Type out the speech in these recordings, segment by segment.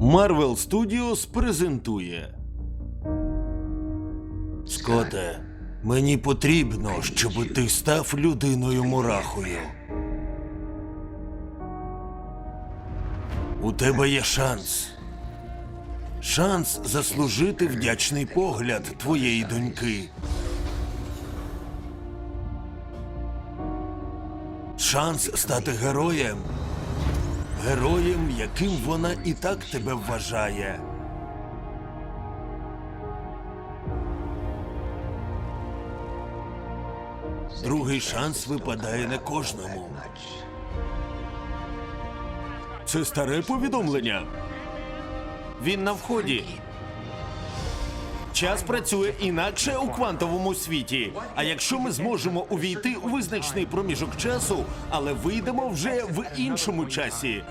Marvel Studios презентує. Скоте, мені потрібно, щоб ти став людиною мурахою. У тебе є шанс. Шанс заслужити вдячний погляд твоєї доньки. Шанс стати героєм. Героєм, яким вона і так тебе вважає. Другий шанс випадає не кожному. Це старе повідомлення. Він на вході. Час працює інакше у квантовому світі. А якщо ми зможемо увійти у визначений проміжок часу, але вийдемо вже в іншому часі,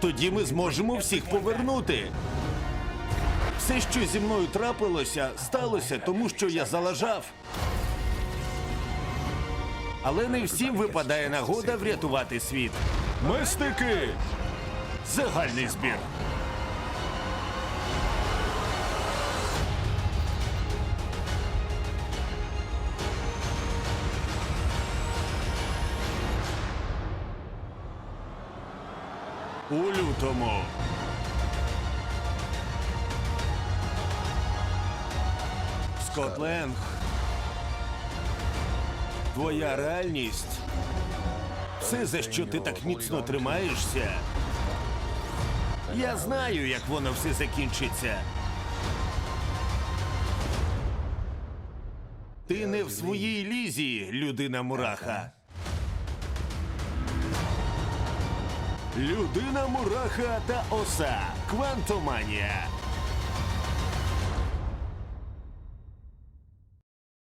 тоді ми зможемо всіх повернути. Все, що зі мною трапилося, сталося тому, що я залажав. Але не всім випадає нагода врятувати світ. Мистики! Загальний збір. У лютому. Скотленд. Твоя реальність. Все, за що ти так міцно тримаєшся. Я знаю, як воно все закінчиться. Ти не в своїй лізі, людина мураха. Людина мураха та оса. Квантоманія.